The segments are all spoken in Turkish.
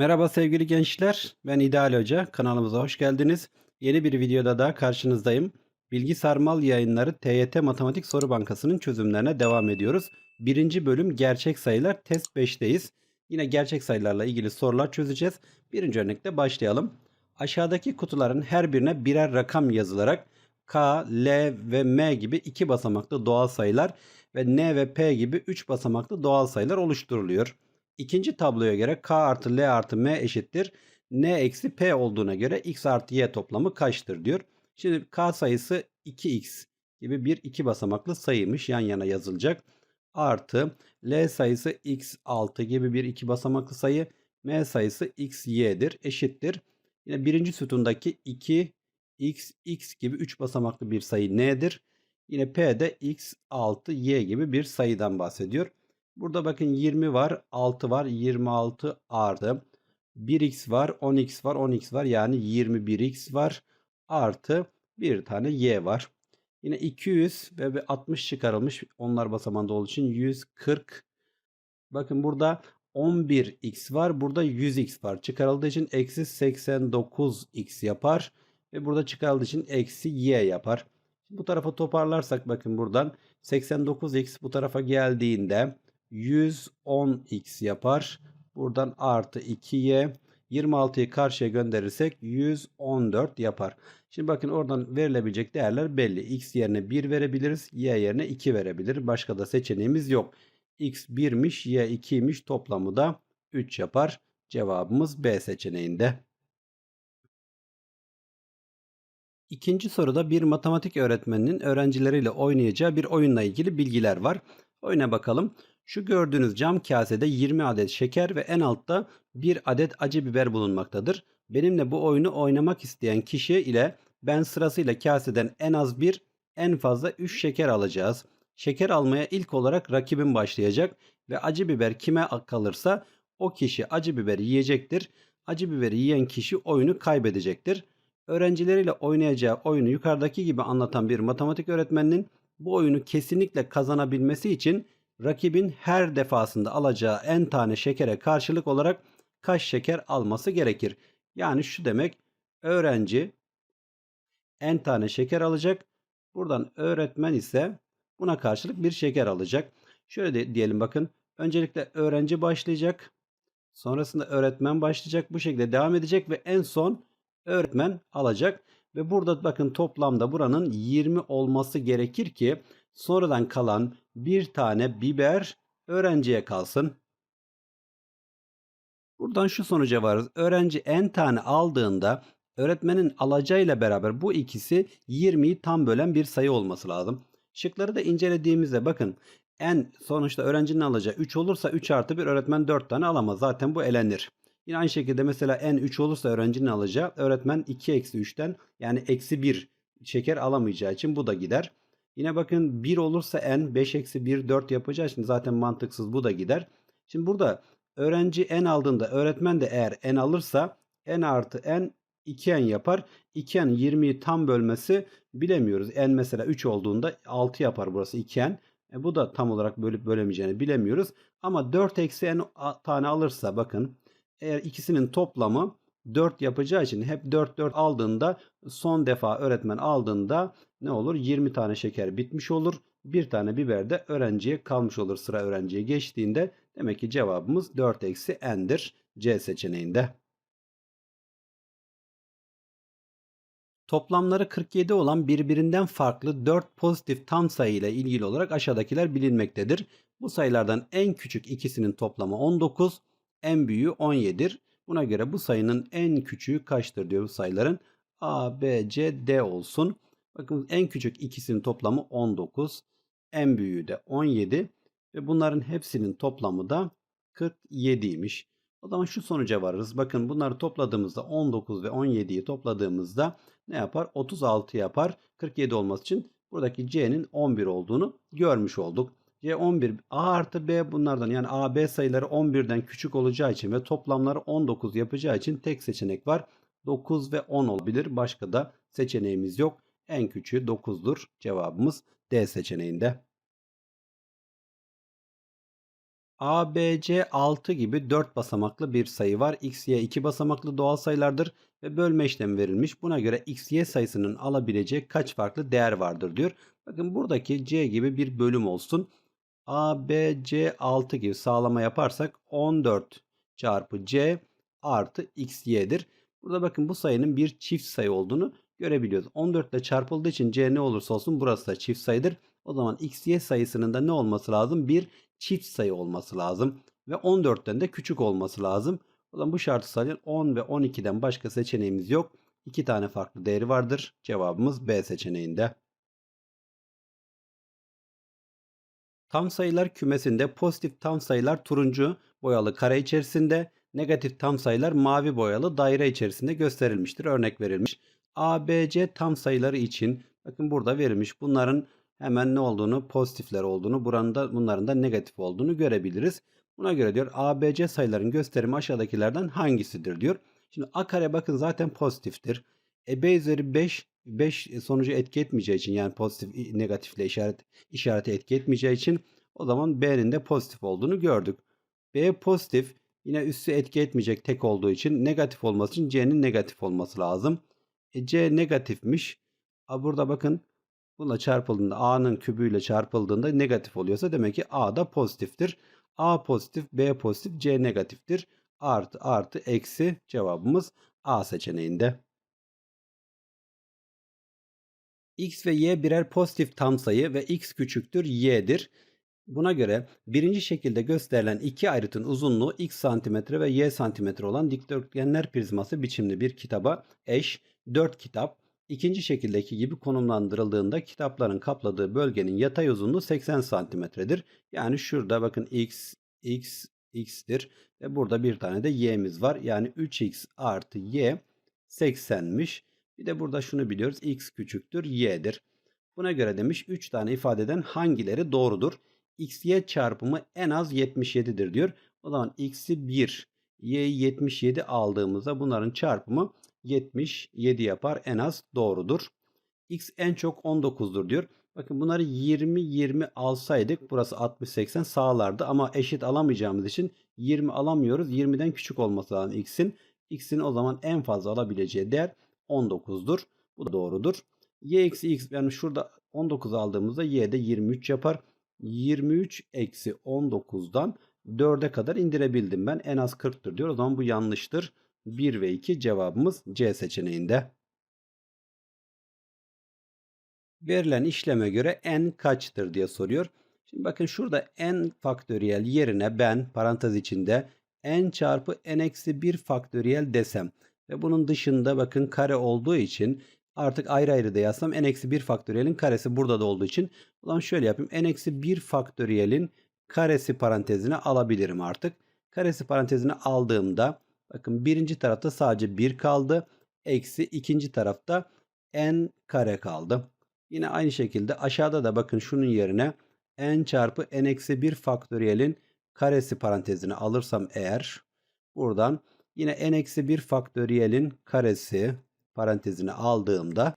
Merhaba sevgili gençler. Ben İdeal Hoca. Kanalımıza hoş geldiniz. Yeni bir videoda daha karşınızdayım. Bilgi Sarmal Yayınları TYT Matematik Soru Bankası'nın çözümlerine devam ediyoruz. Birinci bölüm gerçek sayılar test 5'teyiz. Yine gerçek sayılarla ilgili sorular çözeceğiz. Birinci örnekte başlayalım. Aşağıdaki kutuların her birine birer rakam yazılarak K, L ve M gibi iki basamaklı doğal sayılar ve N ve P gibi üç basamaklı doğal sayılar oluşturuluyor. İkinci tabloya göre k artı l artı m eşittir. n eksi p olduğuna göre x artı y toplamı kaçtır diyor. Şimdi k sayısı 2x gibi bir iki basamaklı sayıymış yan yana yazılacak. Artı l sayısı x6 gibi bir iki basamaklı sayı. m sayısı xy'dir eşittir. Yine birinci sütundaki 2 x x gibi 3 basamaklı bir sayı n'dir. Yine p de x6 y gibi bir sayıdan bahsediyor. Burada bakın 20 var, 6 var, 26 artı 1x var, 10x var, 10x var. Yani 21x var artı bir tane y var. Yine 200 ve 60 çıkarılmış. Onlar basamanda olduğu için 140. Bakın burada 11x var. Burada 100x var. Çıkarıldığı için eksi 89x yapar. Ve burada çıkarıldığı için eksi y yapar. Bu tarafa toparlarsak bakın buradan 89x bu tarafa geldiğinde 110x yapar. Buradan artı 2y. 26'yı karşıya gönderirsek 114 yapar. Şimdi bakın oradan verilebilecek değerler belli. X yerine 1 verebiliriz. Y yerine 2 verebilir. Başka da seçeneğimiz yok. X 1'miş, Y 2'ymiş. Toplamı da 3 yapar. Cevabımız B seçeneğinde. İkinci soruda bir matematik öğretmeninin öğrencileriyle oynayacağı bir oyunla ilgili bilgiler var. Oyuna bakalım. Şu gördüğünüz cam kasede 20 adet şeker ve en altta 1 adet acı biber bulunmaktadır. Benimle bu oyunu oynamak isteyen kişi ile ben sırasıyla kaseden en az 1, en fazla 3 şeker alacağız. Şeker almaya ilk olarak rakibim başlayacak ve acı biber kime kalırsa o kişi acı biberi yiyecektir. Acı biberi yiyen kişi oyunu kaybedecektir. Öğrencileriyle oynayacağı oyunu yukarıdaki gibi anlatan bir matematik öğretmeninin bu oyunu kesinlikle kazanabilmesi için rakibin her defasında alacağı en tane şekere karşılık olarak kaç şeker alması gerekir? Yani şu demek öğrenci en tane şeker alacak. Buradan öğretmen ise buna karşılık bir şeker alacak. Şöyle de diyelim bakın. Öncelikle öğrenci başlayacak. Sonrasında öğretmen başlayacak. Bu şekilde devam edecek ve en son öğretmen alacak. Ve burada bakın toplamda buranın 20 olması gerekir ki sonradan kalan bir tane biber öğrenciye kalsın. Buradan şu sonuca varız. Öğrenci en tane aldığında öğretmenin alacağıyla beraber bu ikisi 20'yi tam bölen bir sayı olması lazım. Şıkları da incelediğimizde bakın en sonuçta öğrencinin alacağı 3 olursa 3 artı 1 öğretmen 4 tane alamaz. Zaten bu elenir. Yine aynı şekilde mesela n 3 olursa öğrencinin alacağı öğretmen 2 eksi 3'ten yani eksi 1 şeker alamayacağı için bu da gider. Yine bakın 1 olursa n 5 eksi 1 4 yapacağı için zaten mantıksız bu da gider. Şimdi burada öğrenci n aldığında öğretmen de eğer n alırsa n artı n 2n yapar. 2n 20'yi tam bölmesi bilemiyoruz. n mesela 3 olduğunda 6 yapar burası 2n. E bu da tam olarak bölüp bölemeyeceğini bilemiyoruz. Ama 4 eksi n tane alırsa bakın eğer ikisinin toplamı 4 yapacağı için hep 4 4 aldığında son defa öğretmen aldığında ne olur? 20 tane şeker bitmiş olur. Bir tane biber de öğrenciye kalmış olur sıra öğrenciye geçtiğinde. Demek ki cevabımız 4 eksi n'dir C seçeneğinde. Toplamları 47 olan birbirinden farklı 4 pozitif tam sayı ile ilgili olarak aşağıdakiler bilinmektedir. Bu sayılardan en küçük ikisinin toplamı 19, en büyüğü 17'dir. Buna göre bu sayının en küçüğü kaçtır diyor bu sayıların. A, B, C, D olsun. Bakın en küçük ikisinin toplamı 19. En büyüğü de 17. Ve bunların hepsinin toplamı da 47'ymiş. O zaman şu sonuca varırız. Bakın bunları topladığımızda 19 ve 17'yi topladığımızda ne yapar? 36 yapar. 47 olması için buradaki C'nin 11 olduğunu görmüş olduk. C 11 A artı B bunlardan yani A B sayıları 11'den küçük olacağı için ve toplamları 19 yapacağı için tek seçenek var. 9 ve 10 olabilir. Başka da seçeneğimiz yok. En küçüğü 9'dur. Cevabımız D seçeneğinde. ABC 6 gibi 4 basamaklı bir sayı var. X, Y 2 basamaklı doğal sayılardır ve bölme işlemi verilmiş. Buna göre X, Y sayısının alabileceği kaç farklı değer vardır diyor. Bakın buradaki C gibi bir bölüm olsun. ABC 6 gibi sağlama yaparsak 14 çarpı C artı XY'dir. Burada bakın bu sayının bir çift sayı olduğunu görebiliyoruz. 14 ile çarpıldığı için C ne olursa olsun burası da çift sayıdır. O zaman XY sayısının da ne olması lazım? Bir çift sayı olması lazım. Ve 14'ten de küçük olması lazım. O zaman bu şartı sağlayan 10 ve 12'den başka seçeneğimiz yok. İki tane farklı değeri vardır. Cevabımız B seçeneğinde. Tam sayılar kümesinde pozitif tam sayılar turuncu boyalı kare içerisinde, negatif tam sayılar mavi boyalı daire içerisinde gösterilmiştir. Örnek verilmiş. A, B, C tam sayıları için bakın burada verilmiş. Bunların hemen ne olduğunu, pozitifler olduğunu, buranın da bunların da negatif olduğunu görebiliriz. Buna göre diyor A, B, C sayıların gösterimi aşağıdakilerden hangisidir diyor. Şimdi A kare bakın zaten pozitiftir. E B üzeri 5 5 sonucu etki etmeyeceği için yani pozitif negatifle işaret işareti etki etmeyeceği için o zaman B'nin de pozitif olduğunu gördük. B pozitif yine üssü etki etmeyecek tek olduğu için negatif olması için C'nin negatif olması lazım. E C negatifmiş. A burada bakın bununla çarpıldığında A'nın kübüyle çarpıldığında negatif oluyorsa demek ki A da pozitiftir. A pozitif, B pozitif, C negatiftir. Artı artı eksi cevabımız A seçeneğinde. X ve Y birer pozitif tam sayı ve X küçüktür Y'dir. Buna göre birinci şekilde gösterilen iki ayrıtın uzunluğu x santimetre ve y santimetre olan dikdörtgenler prizması biçimli bir kitaba eş 4 kitap. İkinci şekildeki gibi konumlandırıldığında kitapların kapladığı bölgenin yatay uzunluğu 80 santimetredir. Yani şurada bakın x, x, x'tir ve burada bir tane de y'miz var. Yani 3x artı y 80'miş. Bir de burada şunu biliyoruz. x küçüktür y'dir. Buna göre demiş 3 tane ifadeden hangileri doğrudur? xy çarpımı en az 77'dir diyor. O zaman x'i 1, y'yi 77 aldığımızda bunların çarpımı 77 yapar en az doğrudur. x en çok 19'dur diyor. Bakın bunları 20-20 alsaydık burası 60-80 sağlardı ama eşit alamayacağımız için 20 alamıyoruz. 20'den küçük olması lazım x'in. x'in o zaman en fazla alabileceği değer 19'dur. Bu da doğrudur. y eksi x yani şurada 19 aldığımızda y de 23 yapar. 23 eksi 19'dan 4'e kadar indirebildim ben. En az 40'tır diyor. O zaman bu yanlıştır. 1 ve 2 cevabımız C seçeneğinde. Verilen işleme göre n kaçtır diye soruyor. Şimdi bakın şurada n faktöriyel yerine ben parantez içinde n çarpı n eksi 1 faktöriyel desem ve bunun dışında bakın kare olduğu için artık ayrı ayrı da yazsam n-1 faktöriyelin karesi burada da olduğu için o zaman şöyle yapayım. n-1 faktöriyelin karesi parantezine alabilirim artık. Karesi parantezine aldığımda bakın birinci tarafta sadece 1 kaldı. Eksi ikinci tarafta n kare kaldı. Yine aynı şekilde aşağıda da bakın şunun yerine n çarpı n-1 faktöriyelin karesi parantezine alırsam eğer buradan yine n-1 faktöriyelin karesi parantezine aldığımda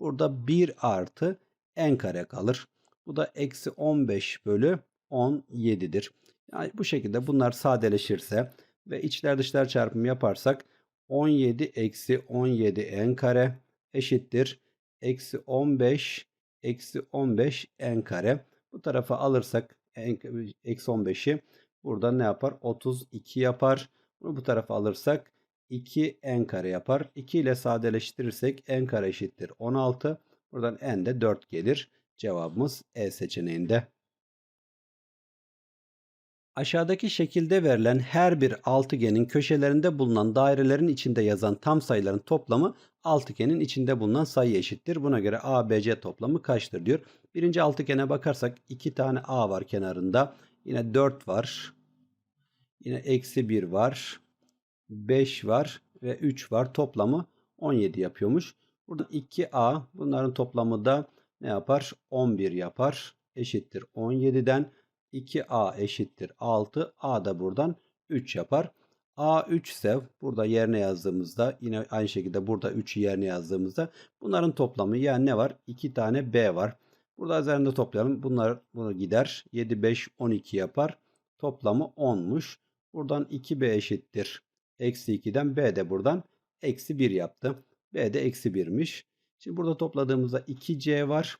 burada 1 artı n kare kalır. Bu da eksi 15 bölü 17'dir. Yani bu şekilde bunlar sadeleşirse ve içler dışlar çarpımı yaparsak 17 eksi 17 n kare eşittir. Eksi 15 eksi 15 n kare. Bu tarafa alırsak eksi 15'i burada ne yapar? 32 yapar. Bunu bu tarafa alırsak 2 n kare yapar. 2 ile sadeleştirirsek n kare eşittir 16. Buradan n de 4 gelir. Cevabımız E seçeneğinde. Aşağıdaki şekilde verilen her bir altıgenin köşelerinde bulunan dairelerin içinde yazan tam sayıların toplamı altıgenin içinde bulunan sayı eşittir. Buna göre A, B, C toplamı kaçtır diyor. Birinci altıgene bakarsak 2 tane A var kenarında. Yine 4 var. Yine eksi 1 var. 5 var ve 3 var. Toplamı 17 yapıyormuş. Burada 2A bunların toplamı da ne yapar? 11 yapar. Eşittir 17'den 2A eşittir 6. A da buradan 3 yapar. A 3 ise burada yerine yazdığımızda yine aynı şekilde burada 3'ü yerine yazdığımızda bunların toplamı yani ne var? 2 tane B var. Burada üzerinde toplayalım. Bunlar bunu gider. 7 5 12 yapar. toplamı 10'muş. Buradan 2b eşittir. Eksi 2'den b de buradan eksi 1 yaptı. b de eksi 1'miş. Şimdi burada topladığımızda 2c var.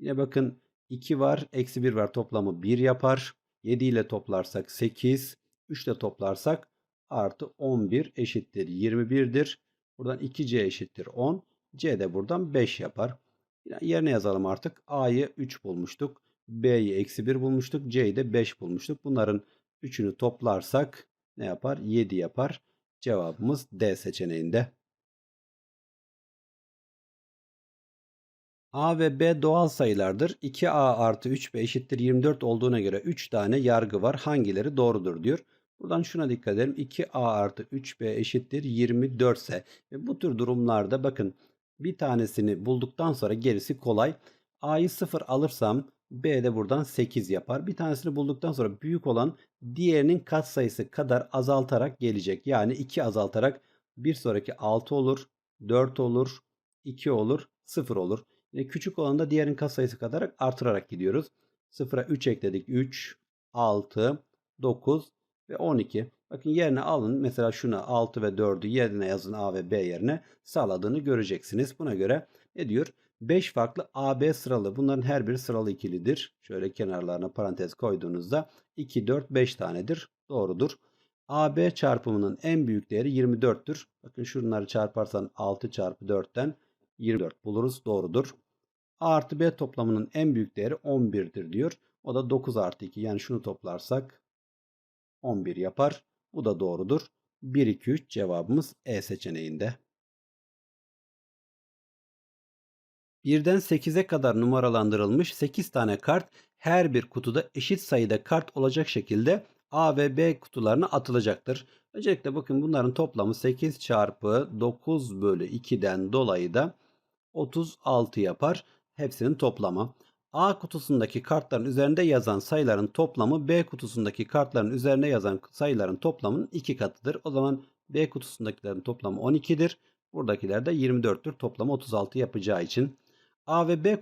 Yine bakın 2 var. Eksi 1 var. Toplamı 1 yapar. 7 ile toplarsak 8. 3 ile toplarsak artı 11 eşittir 21'dir. Buradan 2c eşittir 10. c de buradan 5 yapar. Yerine yazalım artık. a'yı 3 bulmuştuk. b'yi eksi 1 bulmuştuk. c'yi de 5 bulmuştuk. Bunların üçünü toplarsak ne yapar? 7 yapar. Cevabımız D seçeneğinde. A ve B doğal sayılardır. 2A artı 3B eşittir 24 olduğuna göre 3 tane yargı var. Hangileri doğrudur diyor. Buradan şuna dikkat edelim. 2A artı 3B eşittir 24 ise ve bu tür durumlarda bakın bir tanesini bulduktan sonra gerisi kolay. A'yı 0 alırsam B de buradan 8 yapar. Bir tanesini bulduktan sonra büyük olan diğerinin katsayısı kadar azaltarak gelecek. Yani 2 azaltarak bir sonraki 6 olur, 4 olur, 2 olur, 0 olur. Yine küçük olan da diğerinin katsayısı kadar artırarak gidiyoruz. 0'a 3 ekledik. 3, 6, 9 ve 12. Bakın yerine alın. Mesela şuna 6 ve 4'ü yerine yazın A ve B yerine sağladığını göreceksiniz. Buna göre ne diyor? 5 farklı AB sıralı. Bunların her biri sıralı ikilidir. Şöyle kenarlarına parantez koyduğunuzda 2, 4, 5 tanedir. Doğrudur. AB çarpımının en büyük değeri 24'tür. Bakın şunları çarparsan 6 çarpı 4'ten 24 buluruz. Doğrudur. A artı B toplamının en büyük değeri 11'dir diyor. O da 9 artı 2. Yani şunu toplarsak 11 yapar. Bu da doğrudur. 1, 2, 3 cevabımız E seçeneğinde. Birden 8'e kadar numaralandırılmış 8 tane kart her bir kutuda eşit sayıda kart olacak şekilde A ve B kutularına atılacaktır. Öncelikle bakın bunların toplamı 8 çarpı 9 bölü 2'den dolayı da 36 yapar. Hepsinin toplamı. A kutusundaki kartların üzerinde yazan sayıların toplamı B kutusundaki kartların üzerine yazan sayıların toplamının 2 katıdır. O zaman B kutusundakilerin toplamı 12'dir. Buradakiler de 24'tür. Toplamı 36 yapacağı için. A ve B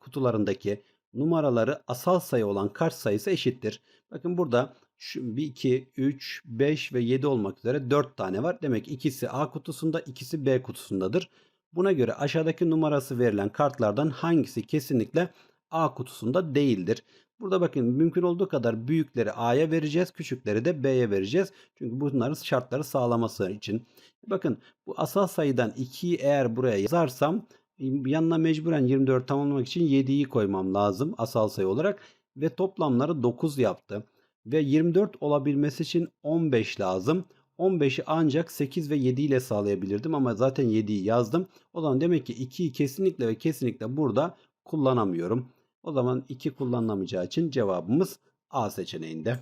kutularındaki numaraları asal sayı olan kart sayısı eşittir. Bakın burada şu 1, 2, 3, 5 ve 7 olmak üzere 4 tane var. Demek ikisi A kutusunda, ikisi B kutusundadır. Buna göre aşağıdaki numarası verilen kartlardan hangisi kesinlikle A kutusunda değildir? Burada bakın mümkün olduğu kadar büyükleri A'ya vereceğiz, küçükleri de B'ye vereceğiz. Çünkü bunların şartları sağlaması için. Bakın bu asal sayıdan 2'yi eğer buraya yazarsam yanına mecburen 24 tamamlamak için 7'yi koymam lazım asal sayı olarak. Ve toplamları 9 yaptı. Ve 24 olabilmesi için 15 lazım. 15'i ancak 8 ve 7 ile sağlayabilirdim ama zaten 7'yi yazdım. O zaman demek ki 2'yi kesinlikle ve kesinlikle burada kullanamıyorum. O zaman 2 kullanılamayacağı için cevabımız A seçeneğinde.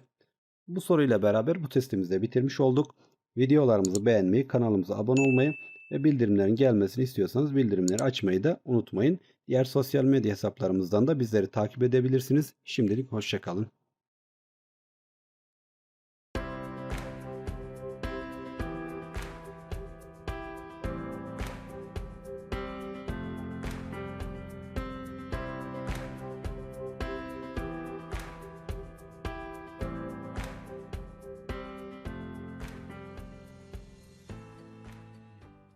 Bu soruyla beraber bu testimizi de bitirmiş olduk. Videolarımızı beğenmeyi, kanalımıza abone olmayı ve bildirimlerin gelmesini istiyorsanız bildirimleri açmayı da unutmayın. Diğer sosyal medya hesaplarımızdan da bizleri takip edebilirsiniz. Şimdilik hoşçakalın.